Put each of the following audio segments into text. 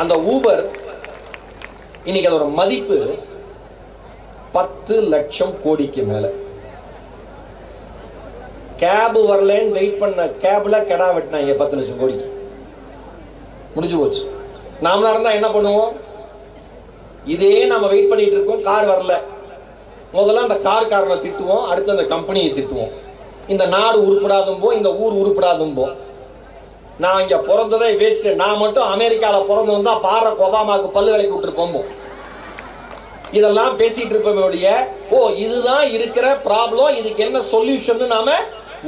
அந்த ஊபர் இன்னைக்கு அதோட மதிப்பு பத்து லட்சம் கோடிக்கு மேல. கேப் வரலன்னு வெயிட் பண்ண கேப்ல கெடா வெட்டினாங்க பத்து லட்சம் கோடிக்கு. முடிஞ்சு போச்சு. நாமளா இருந்தா என்ன பண்ணுவோம்? இதே நாம வெயிட் பண்ணிட்டு இருக்கோம் கார் வரல. முதல்ல அந்த கார் காரனை திட்டுவோம் அடுத்து அந்த கம்பெனியை திட்டுவோம். இந்த நாடு உருப்படாதும்போ இந்த ஊர் உருப்படாதும்போ நான் இங்கே பிறந்ததே வேஸ்ட்டு நான் மட்டும் அமெரிக்காவில் பிறந்திருந்தா பாரக் ஒபாமாவுக்கு பல்லு விலைக்கு விட்டுருப்போம் இதெல்லாம் பேசிகிட்டு இருப்போமே ஒழிய ஓ இதுதான் இருக்கிற ப்ராப்ளம் இதுக்கு என்ன சொல்யூஷன் நாம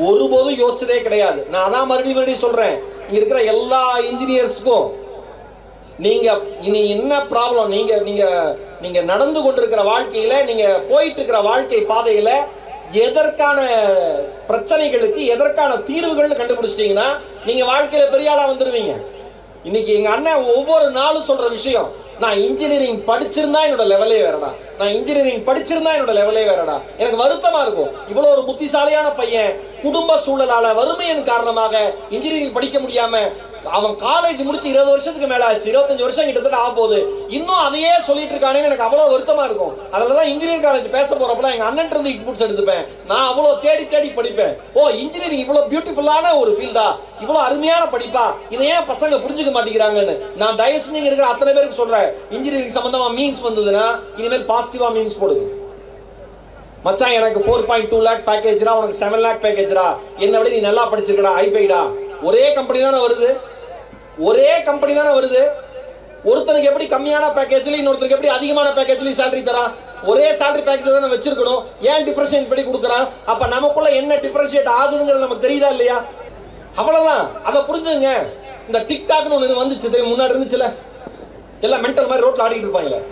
ஒருபோதும் யோசிச்சதே கிடையாது. நான் அதான் மறுபடியும் மறுபடியும் சொல்கிறேன் இங்கே இருக்கிற எல்லா இன்ஜினியர்ஸுக்கும் நீங்கள் இனி என்ன ப்ராப்ளம் நீங்கள் நீங்கள் நீங்கள் நடந்து கொண்டிருக்கிற வாழ்க்கையில் நீங்கள் போயிட்டு இருக்கிற வாழ்க்கை பாதையில் எதற்கான பிரச்சனைகளுக்கு எதற்கான தீர்வுகள்னு கண்டுபிடிச்சிட்டீங்கன்னா நீங்கள் வாழ்க்கையில் பெரிய ஆளாக வந்துடுவீங்க இன்னைக்கு எங்கள் அண்ணன் ஒவ்வொரு நாளும் சொல்கிற விஷயம் நான் இன்ஜினியரிங் படிச்சிருந்தா என்னோட லெவலே வேறடா. நான் இன்ஜினியரிங் படிச்சிருந்தா என்னோட லெவலே வேறடா. எனக்கு வருத்தமாக இருக்கும். இவ்வளோ ஒரு புத்திசாலியான பையன் குடும்ப சூழலால் வறுமையின் காரணமாக இன்ஜினியரிங் படிக்க முடியாமல் அவன் காலேஜ் முடிச்சு இருபது வருஷத்துக்கு மேல ஆச்சு. இருபத்தஞ்சு வருஷம் கிட்டத்தட்ட ஆக போகுது. இன்னும் அதையே சொல்லிட்டு இருக்கானேன்னு எனக்கு அவ்வளவு வருத்தமா இருக்கும். அதில் தான் இன்ஜினியரிங் காலேஜ் பேச போறப்பலாம் எங்க அண்ணன் இருந்து இன்புட்ஸ் எடுத்துப்பேன். நான் அவ்வளவு தேடி தேடி படிப்பேன். ஓ இன்ஜினியரிங் இவ்வளவு பியூட்டிஃபுல்லான ஒரு ஃபீல்டா இவ்வளவு அருமையான படிப்பா? இதை ஏன் பசங்க புரிஞ்சுக்க மாட்டேங்கிறாங்கன்னு? நான் தயவு செஞ்சு இருக்கிற அத்தனை பேருக்கு சொல்றேன். இன்ஜினியரிங் சம்பந்தமா மீன்ஸ் வந்ததுன்னா இனிமேல் பாசிட்டிவா மீன்ஸ் போடுங்க. மச்சான் எனக்கு ஃபோர் பாயிண்ட் டூ லேக் பேக்கேஜ்ரா உனக்கு செவன் லேக் பேக்கேஜ்ரா என்ன விட நீ நல்லா படிச்சிருக்கடா ஐபைடா ஒரே கம்பெனி தானே வருது. ஒரே கம்பெனி தானே வருது. ஒருத்தனுக்கு எப்படி கம்மியான பேக்கேஜ்ல இன்னொருத்தருக்கு எப்படி அதிகமான பேக்கேஜ்லயும் சேலரி தரான் ஒரே சேலரி பேக்கேஜ் தானே வச்சிருக்கணும். ஏன் டிஃபரன்ஷியேட் பண்ணி கொடுக்குறான்? அப்ப நமக்குள்ள என்ன டிஃபரன்ஷியேட் ஆகுதுங்கிறது நமக்கு தெரியுதா இல்லையா? அவ்வளவுதான். அதை புரிஞ்சுங்க இந்த டிக்டாக்னு ஒன்று வந்துச்சு. தெரியும்? முன்னாடி இருந்துச்சுல? எல்லாம் மென்டல் மாதிரி ரோட்ல ஆடிட்டு இருப்பாங்களே.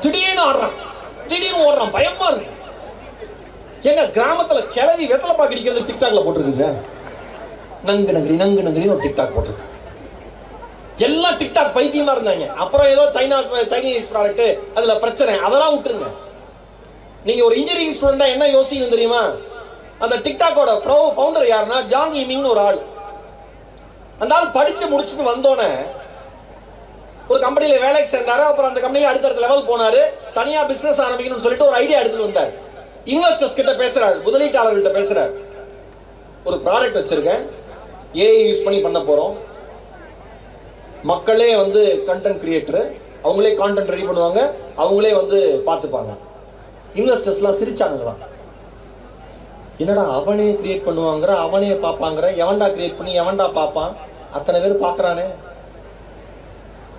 திடீர்னு ஆடுறான். திடீர்னு ஓடுறான். பயமா இருக்கு. எங்க கிராமத்துல கிளவி வெத்தலை பாக்கடிக்கிறது டிக்டாக்ல போட்டிருக்குங்க. நங்கு நங்கடி நங்கு நங்கடின்னு ஒரு டிக்டாக் போட்டிருக்காங்க எல்லாம் டிக்டாக் பைத்தியமா இருந்தாங்க. அப்புறம் ஏதோ சைனா சைனீஸ் ப்ராடக்ட் அதுல பிரச்சனை. அதெல்லாம் விட்டுருங்க. நீங்க ஒரு இன்ஜினியரிங் ஸ்டூடெண்டா என்ன யோசிக்கணும் தெரியுமா? அந்த டிக்டாக்கோட ஃபவுண்டர் யாருன்னா ஜாங் இமிங்னு ஒரு ஆள். அந்த ஆள் படிச்சு முடிச்சுட்டு வந்தோடனே ஒரு கம்பெனியில் வேலைக்கு சேர்ந்தாரு. அப்புறம் அந்த கம்பெனியில் அடுத்தடுத்த லெவல் போனாரு. தனியா பிசினஸ் ஆரம்பிக்கணும்னு சொல்லிட்டு ஒரு ஐடியா எடுத்துட்டு வந்தார். இன்வெஸ்டர்ஸ் கிட்ட பேசுறாரு. முதலீட்டாளர்கள்ட்ட பேசுறாரு. ஒரு ப்ராடக்ட் வச்சிருக்கேன். ஏஐ யூஸ் பண்ணி பண்ண போகிறோம் மக்களே வந்து கண்டென்ட் கிரியேட்டரு அவங்களே கான்டென்ட் ரெடி பண்ணுவாங்க அவங்களே வந்து பார்த்துப்பாங்க. இன்வெஸ்டர்ஸ்லாம் சிரிச்சானுங்களாம் என்னடா அவனே கிரியேட் பண்ணுவாங்கிற அவனே பார்ப்பாங்கிற எவன்டா கிரியேட் பண்ணி எவன்டா பார்ப்பான்? அத்தனை பேர் பார்க்குறானே.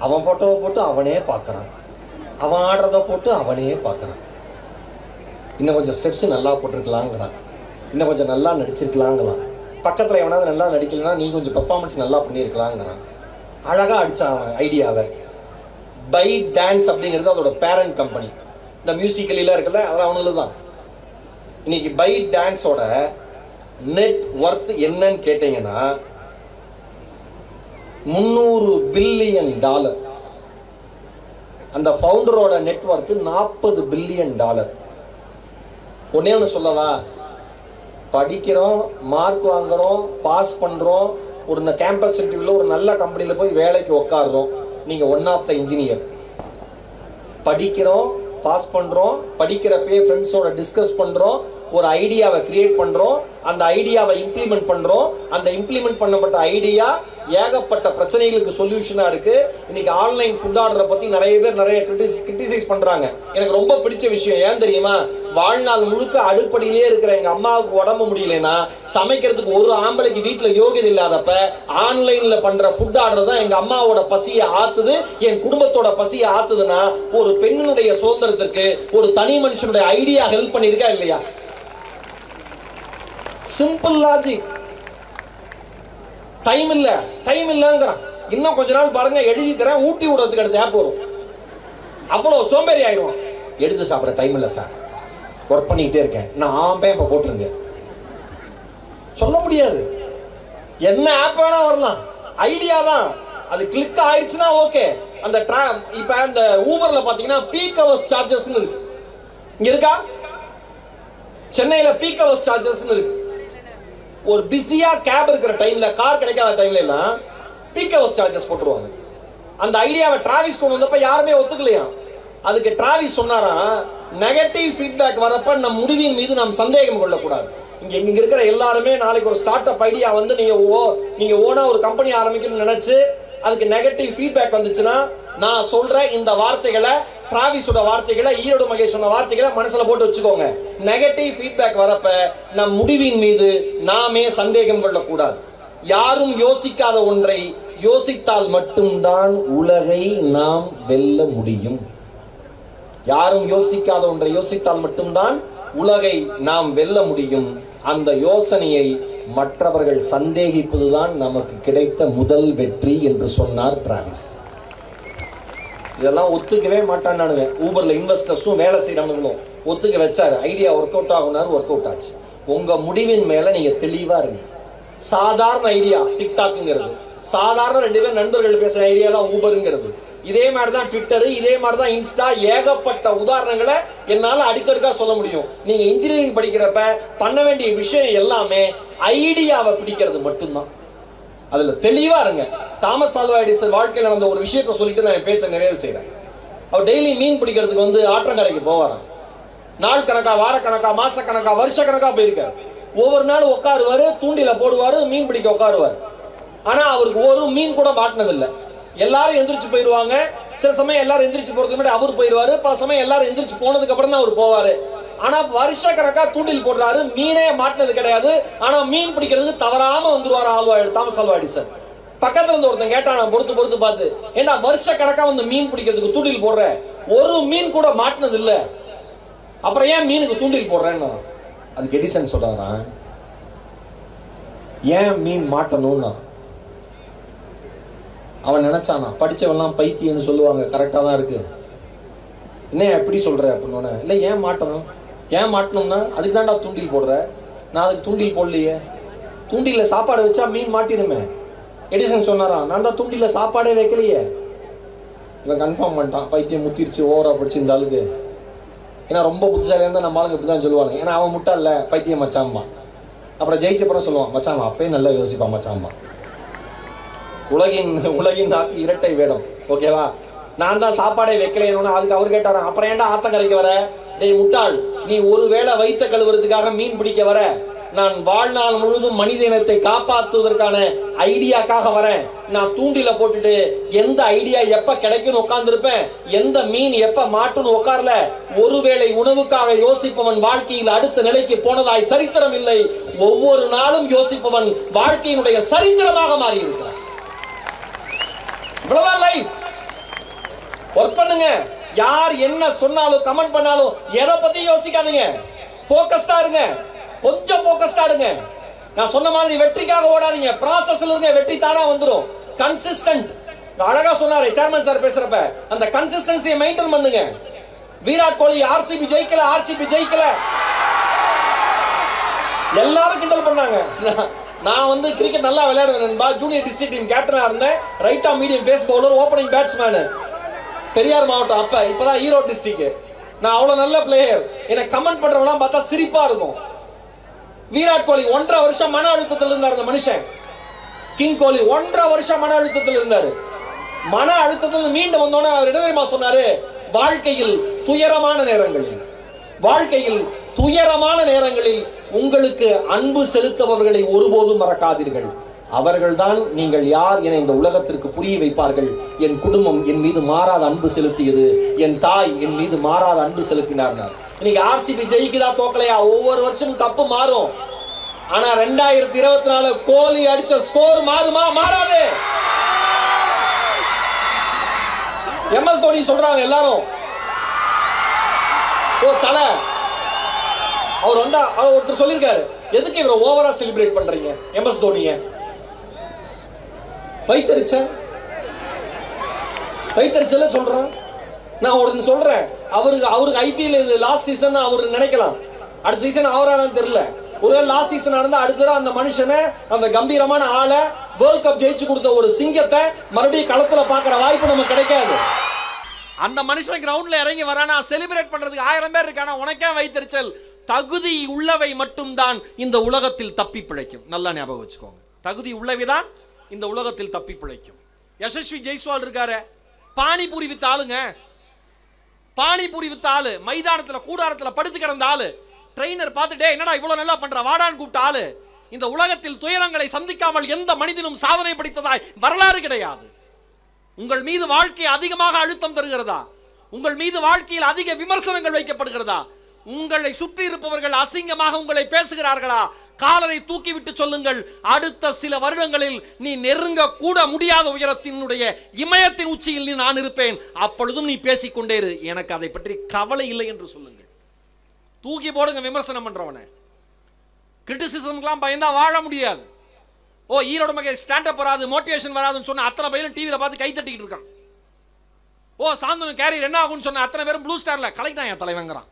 அவன் ஃபோட்டோவை போட்டு அவனே பார்க்குறான். அவன் ஆடுறத போட்டு அவனே பார்க்குறான். இன்னும் கொஞ்சம் ஸ்டெப்ஸ் நல்லா போட்டிருக்கலாங்கிறான். இன்னும் கொஞ்சம் நல்லா நடிச்சிருக்கலாங்கிறான். பக்கத்தில் எவனாவது நல்லா நடிக்கலனா நீ கொஞ்சம் பெர்ஃபார்மன்ஸ் நல்லா பண்ணியிருக்கலாங்கிறான். அழகாக அடித்தான் அவன் ஐடியாவை பை டான்ஸ் அப்படிங்கிறது அதோட பேரண்ட் கம்பெனி இந்த மியூசிக்கலிலாம் இருக்குல்ல அதெல்லாம் அவனுக்கு தான் இன்னைக்கு பை டான்ஸோட நெட் ஒர்த் என்னன்னு கேட்டீங்கன்னா முந்நூறு பில்லியன் டாலர் அந்த ஃபவுண்டரோட நெட்ஒர்த்து நாற்பது பில்லியன் டாலர் ஒன்னே ஒன்று சொல்லவா? படிக்கிறோம் மார்க் வாங்குறோம் பாஸ் பண்ணுறோம் ஒரு கேம்பஸ் இன்டர்வியூவில் ஒரு நல்ல கம்பெனியில் போய் வேலைக்கு உட்காடுறோம் நீங்கள் ஒன் ஆஃப் த இன்ஜினியர் படிக்கிறோம் பாஸ் பண்ணுறோம் படிக்கிறப்பே ஃப்ரெண்ட்ஸோட டிஸ்கஸ் பண்ணுறோம் ஒரு ஐடியாவை கிரியேட் பண்ணுறோம் அந்த ஐடியாவை இம்ப்ளிமெண்ட் பண்ணுறோம் அந்த இம்ப்ளிமெண்ட் பண்ணப்பட்ட ஐடியா ஏகப்பட்ட பிரச்சனைகளுக்கு சொல்யூஷனாக இருக்குது இன்னைக்கு ஆன்லைன் ஃபுட் ஆர்டரை பற்றி நிறைய பேர் நிறைய கிரிட்டிஸ் கிரிட்டிசைஸ் பண்ணுறாங்க எனக்கு ரொம்ப பிடிச்ச விஷயம் ஏன் தெரியுமா? வாழ்நாள் முழுக்க அடுப்படியிலே இருக்கிற எங்கள் அம்மாவுக்கு உடம்பு முடியலன்னா சமைக்கிறதுக்கு ஒரு ஆம்பளைக்கு வீட்டில் யோகியதை இல்லாதப்ப ஆன்லைனில் பண்ணுற ஃபுட் ஆர்டர் தான் எங்கள் அம்மாவோட பசியை ஆத்துது என் குடும்பத்தோட பசியை ஆத்துதுன்னா ஒரு பெண்ணினுடைய சுதந்திரத்திற்கு ஒரு தனி மனுஷனுடைய ஐடியா ஹெல்ப் பண்ணியிருக்கா இல்லையா? சிம்பிள் லாஜிக் டைம் இல்லை. டைம் இல்லைங்கிறான். இன்னும் கொஞ்ச நாள் பாருங்க எழுதி தரேன் ஊட்டி விடுறதுக்கு அடுத்த ஆப் வரும். அவ்வளோ சோம்பேறி ஆயிடுவான். எடுத்து சாப்பிட டைம் இல்லை சார் ஒர்க் பண்ணிக்கிட்டே இருக்கேன். நான் ஆம்பே இப்போ போட்டுருங்க சொல்ல முடியாது. என்ன ஆப் வேணா வரலாம். ஐடியா தான். அது கிளிக் ஆயிடுச்சுன்னா ஓகே அந்த ட்ரா இப்போ அந்த ஊபரில் பார்த்தீங்கன்னா பீக் ஹவர்ஸ் சார்ஜஸ்ன்னு இருக்கு. இங்கே இருக்கா? சென்னையில் பீக் ஹவர்ஸ் சார்ஜஸ்ன்னு இருக்கு. ஒரு பிஸியா கேப் இருக்கிற டைம்ல கார் கிடைக்காத டைம்ல எல்லாம் பீக் ஹவர்ஸ் சார்ஜஸ் போட்டுருவாங்க. அந்த ஐடியாவை டிராவிஸ் கொண்டு வந்தப்ப யாருமே ஒத்துக்கலையா? அதுக்கு டிராவிஸ் சொன்னாராம் நெகட்டிவ் ஃபீட்பேக் வரப்ப நம் முடிவின் மீது நாம் சந்தேகம் கொள்ளக்கூடாது. இங்கே இங்கே இருக்கிற எல்லாருமே நாளைக்கு ஒரு ஸ்டார்ட் அப் ஐடியா வந்து நீங்கள் ஓ நீங்கள் ஓனாக ஒரு கம்பெனி ஆரம்பிக்கணும்னு நினச்சி அதுக்கு நெகட்டிவ் ஃபீட்பேக் வந்துச்சுன்னா நான் சொல்கிற இந்த வார்த்தைகளை டிராவிஸோட வார்த்தைகளை ஈரோடு மகேஷ் சொன்ன வார்த்தைகளை மனசில் போட்டு வச்சுக்கோங்க. நெகட்டிவ் ஃபீட்பேக் வரப்ப நம் முடிவின் மீது நாமே சந்தேகம் கொள்ளக்கூடாது. யாரும் யோசிக்காத ஒன்றை யோசித்தால் மட்டும்தான் உலகை நாம் வெல்ல முடியும். யாரும் யோசிக்காத ஒன்றை யோசித்தால் மட்டும்தான் உலகை நாம் வெல்ல முடியும். அந்த யோசனையை மற்றவர்கள் சந்தேகிப்பதுதான் நமக்கு கிடைத்த முதல் வெற்றி என்று சொன்னார் டிராவிஸ். இதெல்லாம் ஒத்துக்கவே மாட்டான்னு ஊபரில் இன்வெஸ்டர்ஸும் வேலை செய்கிறவங்களும் ஒத்துக்க வச்சார். ஐடியா ஒர்க் அவுட் ஆகுனாரு ஒர்க் அவுட் ஆச்சு. உங்கள் முடிவின் மேலே நீங்கள் தெளிவாக இருங்க. சாதாரண ஐடியா டிக்டாக்குங்கிறது சாதாரண ரெண்டு பேர் நண்பர்கள் பேசுகிற ஐடியா தான் ஊபருங்கிறது இதே மாதிரி தான் ட்விட்டரு இதே மாதிரி தான் இன்ஸ்டா ஏகப்பட்ட உதாரணங்களை என்னால் அடுக்கடுக்காக சொல்ல முடியும். நீங்கள் இன்ஜினியரிங் படிக்கிறப்ப பண்ண வேண்டிய விஷயம் எல்லாமே ஐடியாவை பிடிக்கிறது மட்டும்தான். அதுல தெளிவா இருங்க. தாமஸ் ஆல்வா எடிசன் வாழ்க்கையில் நடந்த ஒரு விஷயத்த சொல்லிட்டு நான் என் பேச்சை நிறைவு செய்கிறேன் அவர் டெய்லி மீன் பிடிக்கிறதுக்கு வந்து ஆற்றங்கரைக்கு போவாராம். நாள் கணக்கா வார கணக்கா மாச கணக்கா வருஷ கணக்கா போயிருக்காரு. ஒவ்வொரு நாள் உட்காருவாரு தூண்டில போடுவாரு மீன் பிடிக்க உட்காருவார். ஆனா அவருக்கு ஒரு மீன் கூட மாட்டினதில்லை. எல்லாரும் எந்திரிச்சு போயிடுவாங்க சில சமயம் எல்லாரும் எந்திரிச்சு போறதுக்கு முன்னாடி அவர் போயிருவாரு. பல சமயம் எல்லாரும் எந்திரிச்சு போனதுக்கு அப்புறம் தான் அவர் போவாரு. ஆனா வருஷ கணக்கா தூண்டில் போடுறாரு. மீனே மாட்டினது கிடையாது. ஆனா மீன் பிடிக்கிறதுக்கு தவறாம வந்துருவாரு ஆல்வா தாமஸ் ஆல்வா எடிசன் பக்கத்துல இருந்து ஒருத்தன் கேட்டான் நான் பொறுத்து பொறுத்து பார்த்து ஏன்னா வருஷ கணக்கா வந்து மீன் பிடிக்கிறதுக்கு தூண்டில் போடுற? ஒரு மீன் கூட மாட்டினது இல்ல அப்புறம் ஏன் மீனுக்கு தூண்டில் போடுறேன்னு? அதுக்கு எடிசன் சொல்றாங்க ஏன் மீன் மாட்டணும்னா? அவன் நினைச்சானா படிச்சவன்லாம் பைத்தியம்னு சொல்லுவாங்க. கரெக்டாக தான் இருக்கு. என்ன எப்படி சொல்கிற அப்படின்னு இல்லை ஏன் மாட்டணும்? ஏன் மாட்டணும்னா அதுக்கு தான்டா தூண்டில் போடுற? நான் அதுக்கு தூண்டில் போடலையே. தூண்டில சாப்பாடு வச்சா மீன் மாட்டிடுமே. எடிசன் சொன்னாராம் நான் தான் தூண்டில சாப்பாடே வைக்கலையே. இவன் கன்ஃபார்ம் பண்ணிட்டான் பைத்தியம் முத்திருச்சு ஓவரா பிடிச்சி இந்த ஆளுக்கு. ஏன்னா ரொம்ப புத்திசாலியாக இருந்தால் நம்ம ஆளுங்க இப்படி தான் சொல்லுவாங்க. ஏன்னா அவன் முட்டாள்ல பைத்தியம் மச்சாம்பா அப்புறம் ஜெயிச்சப்பறம் சொல்லுவான் மச்சாமா அப்பயும் நல்லா யோசிப்பான் மச்சாம்பா உலகின் உலகின் நாக்கு இரட்டை வேடம் ஓகேவா? நான் தான் சாப்பாடே வைக்கலையேன்னு அதுக்கு அவர் கேட்டாரான் அப்புறம் ஏன்டா ஆத்தங்கரைக்கு வர? டேய் முட்டாள் நீ ஒருவேளை வைத்த கழுவுறதுக்காக மீன் பிடிக்க வர. நான் வாழ்நாள் முழுதும் மனித இனத்தை காப்பாற்றுவதற்கான ஐடியாக்காக வரேன் நான் தூண்டில போட்டுட்டு எந்த ஐடியா எப்ப கிடைக்கும்னு உட்கார்ந்துருப்பேன் எந்த மீன் எப்ப மாட்டுன்னு உட்கார்ல. ஒருவேளை உணவுக்காக யோசிப்பவன் வாழ்க்கையில் அடுத்த நிலைக்கு போனதாய் சரித்திரம் இல்லை. ஒவ்வொரு நாளும் யோசிப்பவன் வாழ்க்கையினுடைய சரித்திரமாக மாறி இருக்கிறான் இவ்வளவுதான் லைஃப் ஒர்க் பண்ணுங்க. யார் என்ன சொன்னாலும் கமெண்ட் பண்ணாலும் எதை பத்தி யோசிக்காதீங்க. போக்கஸ்டா இருங்க. கொஞ்சம் போக்கஸ்டா இருங்க. நான் சொன்ன மாதிரி வெற்றிக்காக ஓடாதீங்க. ப்ராசஸ்ல இருங்க. வெற்றி தானா வந்துடும் கன்சிஸ்டன்ட் அழகா சொன்னாரு சேர்மன் சார் பேசுறப்ப. அந்த கன்சிஸ்டன்சியை மெயின்டைன் பண்ணுங்க. விராட் கோலி ஆர்சிபி ஜெயிக்கல ஆர்சிபி ஜெயிக்கல. எல்லாரும் கிண்டல் பண்ணாங்க. நான்- வந்து கிரிக்கெட் நல்லா விளையாடுவேன் நண்பா. ஜூனியர் டிஸ்ட்ரிக்ட் டீம் கேப்டனா இருந்தேன். ரைட்டா medium pace bowler opening batsman Periyar மாவட்டம் அப்ப இப்பதான் ஈரோடு டிஸ்ட்ரிக்ட் நான் அவ்வளவு நல்ல பிளேயர் என்னை கமெண்ட் பண்றவங்களாம் பார்த்தா சிரிப்பா இருக்கும். விராட் கோலி ஒன்றரை வருஷம் மன அழுத்தத்தில் இருந்தார் அந்த மனுஷன். கிங் கோலி ஒன்றரை வருஷம் மன அழுத்தத்தில் இருந்தாரு. மன அழுத்தத்தில் மீண்டு வந்தோன்னே அவர் என்ன தெரியுமா சொன்னாரு? வாழ்க்கையில் துயரமான நேரங்களில். வாழ்க்கையில் துயரமான நேரங்களில் உங்களுக்கு அன்பு செலுத்தவர்களை ஒருபோதும் மறக்காதீர்கள். அவர்கள்தான் நீங்கள் யார் என இந்த உலகத்திற்கு புரிய வைப்பார்கள். என் குடும்பம் என் மீது மாறாத அன்பு செலுத்தியது. என் தாய் என் மீது மாறாத அன்பு செலுத்தினார்னார் இன்னைக்கு ஆர்சிபி ஜெயிக்குதா தோக்கலையா? ஒவ்வொரு வருஷமும் கப்பு மாறும். ஆனா ரெண்டாயிரத்தி இருபத்தி நாலு கோலி அடிச்ச ஸ்கோர் மாறுமா? மாறாது. எம்எஸ் தோனி சொல்றாங்க எல்லாரும். ஓ தலை. அவர் வந்தா அவர் ஒருத்தர் சொல்லியிருக்காரு. எதுக்கு இவரை ஓவரா செலிப்ரேட் பண்றீங்க? எம்எஸ் தோனிய. வைத்தறிச்ச வைத்தறிச்சல சொல்றான். நான் ஒருத்தன் சொல்றேன். அவருக்கு அவருக்கு ஐபிஎல் இது லாஸ்ட் சீசன் அவர் நினைக்கலாம். அடுத்த சீசன் அவரானு தெரியல. ஒருவேளை லாஸ்ட் சீசன் இருந்தா அடுத்த தடவை அந்த மனுஷனை அந்த கம்பீரமான ஆளை வேர்ல்ட் கப் ஜெயிச்சு கொடுத்த ஒரு சிங்கத்தை மறுபடியும் களத்துல பார்க்குற வாய்ப்பு நமக்கு கிடைக்காது. அந்த மனுஷன் கிரவுண்ட்ல இறங்கி வரானா செலிப்ரேட் பண்றதுக்கு ஆயிரம் பேர் இருக்கானா? உனக்கே வைத்தறிச்சல். தகுதி உள்ளவை மட்டும்தான் இந்த உலகத்தில் தப்பி பிழைக்கும். நல்லா ஞாபகம் வச்சுக்கோங்க. தகுதி உள்ளவைதான் இந்த உலகத்தில் தப்பி பிழைக்கும். யசஸ்வி ஜெய்ஸ்வால் இருக்காரு பானிபூரி வித்த ஆளுங்க. பானிபூரி வித்த ஆளு மைதானத்தில் கூடாரத்தில் படுத்து கிடந்த ஆளு. ட்ரெயினர் பார்த்துட்டே என்னடா இவ்வளோ நல்லா பண்ற? வாடான்னு கூப்பிட்ட ஆளு. இந்த உலகத்தில் துயரங்களை சந்திக்காமல் எந்த மனிதனும் சாதனை படித்ததாய் வரலாறு கிடையாது. உங்கள் மீது வாழ்க்கை அதிகமாக அழுத்தம் தருகிறதா? உங்கள் மீது வாழ்க்கையில் அதிக விமர்சனங்கள் வைக்கப்படுகிறதா? உங்களை சுற்றி இருப்பவர்கள் அசிங்கமாக உங்களை பேசுகிறார்களா? காலரை தூக்கிவிட்டு சொல்லுங்கள். அடுத்த சில வருடங்களில் நீ நெருங்க கூட முடியாத உயரத்தினுடைய இமயத்தின் உச்சியில் நீ நான் இருப்பேன். அப்பொழுதும் நீ பேசிக்கொண்டே இரு. எனக்கு அதை பற்றி கவலை இல்லை என்று சொல்லுங்கள். தூக்கி போடுங்க விமர்சனம் பண்றவனை. கிரிட்டிசிசம்லாம் பயந்தா வாழ முடியாது. ஓ ஈரோடு மகை ஸ்டாண்டப் வராது மோட்டிவேஷன் வராதுன்னு சொன்ன அத்தனை பையனும் டிவியில் பார்த்து கை தட்டிக்கிட்டு இருக்கான். ஓ சாந்தனு கேரியர் என்ன ஆகும்னு சொன்ன அத்தனை பேரும் ப்ளூ ஸ்டாரில் கலெக்டான் என் தலைவங்கிறான்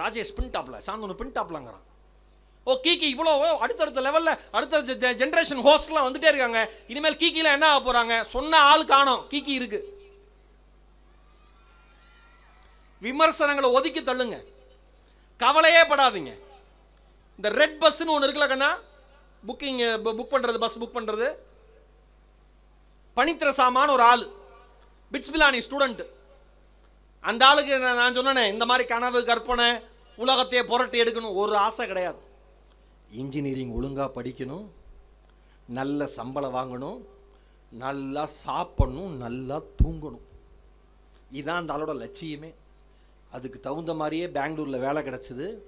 ராஜேஷ் பின் டாப்ல சாந்தனு பின் டாப்லங்கிறான் ஓ கீகி இவ்வளோ அடுத்தடுத்த லெவலில் அடுத்த ஜென்ரேஷன் ஹோஸ்ட்லாம் வந்துட்டே இருக்காங்க. இனிமேல் கீக்கில என்ன ஆக போகிறாங்க சொன்ன ஆள் காணோம். கீக்கி இருக்கு. விமர்சனங்களை ஒதுக்கி தள்ளுங்க. கவலையே படாதீங்க. இந்த ரெட் பஸ்ன்னு ஒன்று இருக்குல்ல கண்ணா? புக்கிங் புக் பண்ணுறது பஸ் புக் பண்ணுறது பனித்திரசாமான ஒரு ஆள். பிட்ஸ் பிலானி ஸ்டூடெண்ட் அந்த ஆளுக்கு நான் நான் சொன்னேனே இந்த மாதிரி கனவு கற்பனை உலகத்தையே புரட்டி எடுக்கணும். ஒரு ஆசை கிடையாது. இன்ஜினியரிங் ஒழுங்காக படிக்கணும் நல்ல சம்பளம் வாங்கணும் நல்லா சாப்பிடணும் நல்லா தூங்கணும். இதுதான் அந்த ஆளோட லட்சியமே. அதுக்கு தகுந்த மாதிரியே பெங்களூரில் வேலை கிடச்சிது.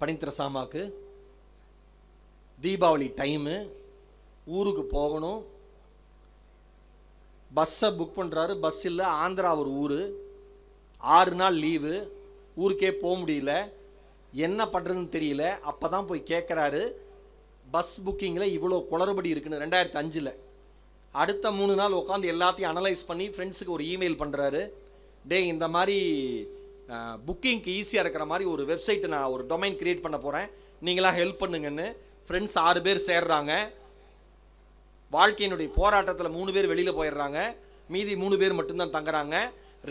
பனித்திர சாமாக்கு. தீபாவளி டைமு ஊருக்கு போகணும். பஸ்ஸை புக் பண்ணுறாரு பஸ் இல்லை ஆந்திரா ஒரு ஊர். ஆறு நாள் லீவு ஊருக்கே போக முடியல. என்ன பண்ணுறதுன்னு தெரியல. அப்போ தான் போய் கேட்குறாரு பஸ் புக்கிங்கில் இவ்வளோ குளறுபடி இருக்குன்னு ரெண்டாயிரத்தி அஞ்சில். அடுத்த மூணு நாள் உட்காந்து எல்லாத்தையும் அனலைஸ் பண்ணி ஃப்ரெண்ட்ஸுக்கு ஒரு இமெயில் பண்ணுறாரு டேய் இந்த மாதிரி புக்கிங்க்கு ஈஸியாக இருக்கிற மாதிரி ஒரு வெப்சைட்டை நான் ஒரு டொமைன் க்ரியேட் பண்ண போகிறேன் நீங்களாம் ஹெல்ப் பண்ணுங்கன்னு ஃப்ரெண்ட்ஸ் ஆறு பேர் சேர்றாங்க. வாழ்க்கையினுடைய போராட்டத்தில் மூணு பேர் வெளியில் போயிடுறாங்க. மீதி மூணு பேர் மட்டும்தான் தங்குறாங்க.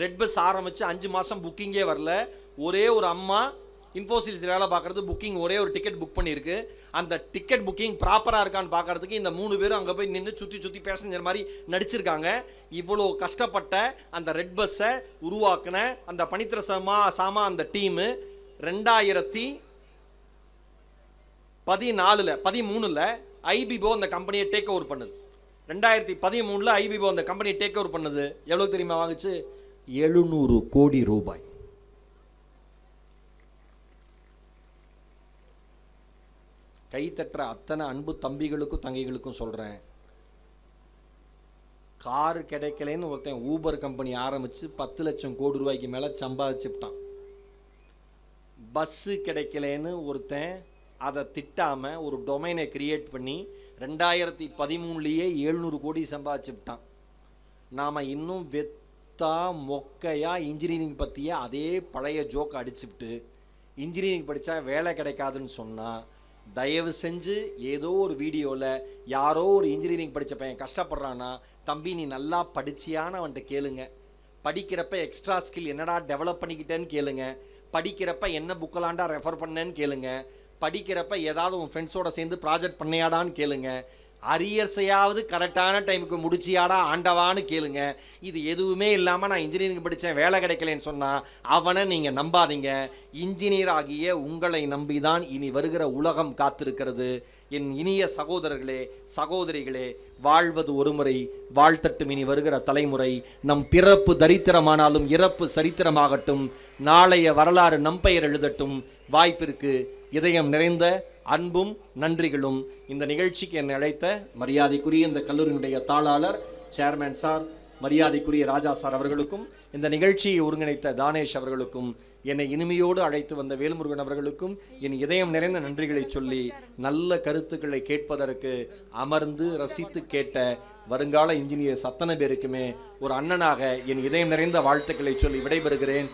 ரெட் பஸ் ஆரம்பித்து அஞ்சு மாதம் புக்கிங்கே வரல. ஒரே ஒரு அம்மா இன்ஃபோசிஸ் வேலை பார்க்குறது புக்கிங் ஒரே ஒரு டிக்கெட் புக் பண்ணியிருக்கு. அந்த டிக்கெட் புக்கிங் ப்ராப்பராக இருக்கான்னு பார்க்குறதுக்கு இந்த மூணு பேரும் அங்கே போய் நின்று சுற்றி சுற்றி பேசஞ்சர் மாதிரி நடிச்சிருக்காங்க. இவ்வளோ கஷ்டப்பட்ட அந்த ரெட் பஸ்ஸை உருவாக்கின அந்த பனித்திர சமா சாமா அந்த டீமு ரெண்டாயிரத்தி பதினாலில் பதிமூணில் ஐபிபோ அந்த கம்பெனியை டேக் ஓவர் பண்ணுது. ரெண்டாயிரத்தி பதிமூணில் ஐபிபோ அந்த கம்பெனியை டேக் ஓவர் பண்ணுது. எவ்வளோ தெரியுமா வாங்குச்சு? எழுநூறு கோடி ரூபாய். கை தட்டுற அத்தனை அன்பு தம்பிகளுக்கும் தங்கைகளுக்கும் சொல்கிறேன் கார் கிடைக்கலன்னு ஒருத்தன் ஊபர் கம்பெனி ஆரம்பித்து பத்து லட்சம் கோடி ரூபாய்க்கு மேலே சம்பாதிச்சுட்டான். பஸ்ஸு கிடைக்கலன்னு ஒருத்தன் அதை திட்டாமல் ஒரு டொமைனை கிரியேட் பண்ணி ரெண்டாயிரத்தி பதிமூணுலேயே எழுநூறு கோடி சம்பாதிச்சுட்டான். நாம் இன்னும் வெத்தா மொக்கையாக இன்ஜினியரிங் பற்றிய அதே பழைய ஜோக்கை அடிச்சுவிட்டு இன்ஜினியரிங் படித்தா வேலை கிடைக்காதுன்னு சொன்னால் தயவு செஞ்சு ஏதோ ஒரு வீடியோவில் யாரோ ஒரு இன்ஜினியரிங் படித்த பையன் கஷ்டப்படுறான்னா தம்பி நீ நல்லா படிச்சியான்னு அவன்கிட்ட கேளுங்க. படிக்கிறப்ப எக்ஸ்ட்ரா ஸ்கில் என்னடா டெவலப் பண்ணிக்கிட்டேன்னு கேளுங்க. படிக்கிறப்ப என்ன புக்கலாண்டா ரெஃபர் பண்ணேன்னு கேளுங்க. படிக்கிறப்ப ஏதாவது உன் ஃப்ரெண்ட்ஸோட சேர்ந்து ப்ராஜெக்ட் பண்ணையாடான்னு கேளுங்க. அரியர்ஸையாவது கரெக்டான டைமுக்கு முடிச்சியாடா ஆண்டவான்னு கேளுங்க. இது எதுவுமே இல்லாமல் நான் இன்ஜினியரிங் படித்தேன் வேலை கிடைக்கலன்னு சொன்னால் அவனை நீங்கள் நம்பாதீங்க. இன்ஜினியர் ஆகிய உங்களை நம்பி தான் இனி வருகிற உலகம் காத்திருக்கிறது. என் இனிய சகோதரர்களே சகோதரிகளே வாழ்வது ஒருமுறை வாழ்த்தட்டும் இனி வருகிற தலைமுறை. நம் பிறப்பு தரித்திரமானாலும் இறப்பு சரித்திரமாகட்டும். நாளைய வரலாறு நம் பெயர் எழுதட்டும். வாய்ப்பிற்கு இதயம் நிறைந்த அன்பும் நன்றிகளும். இந்த நிகழ்ச்சிக்கு என்னை அழைத்த மரியாதைக்குரிய இந்த கல்லூரியினுடைய தாளாளர் சேர்மேன் சார் மரியாதைக்குரிய ராஜா சார் அவர்களுக்கும் இந்த நிகழ்ச்சியை ஒருங்கிணைத்த தானேஷ் அவர்களுக்கும் என்னை இனிமையோடு அழைத்து வந்த வேல்முருகன் அவர்களுக்கும் என் இதயம் நிறைந்த நன்றிகளை சொல்லி நல்ல கருத்துக்களை கேட்பதற்கு அமர்ந்து ரசித்து கேட்ட வருங்கால இன்ஜினியர் சத்தன பேருக்குமே ஒரு அண்ணனாக என் இதயம் நிறைந்த வாழ்த்துக்களை சொல்லி விடைபெறுகிறேன்.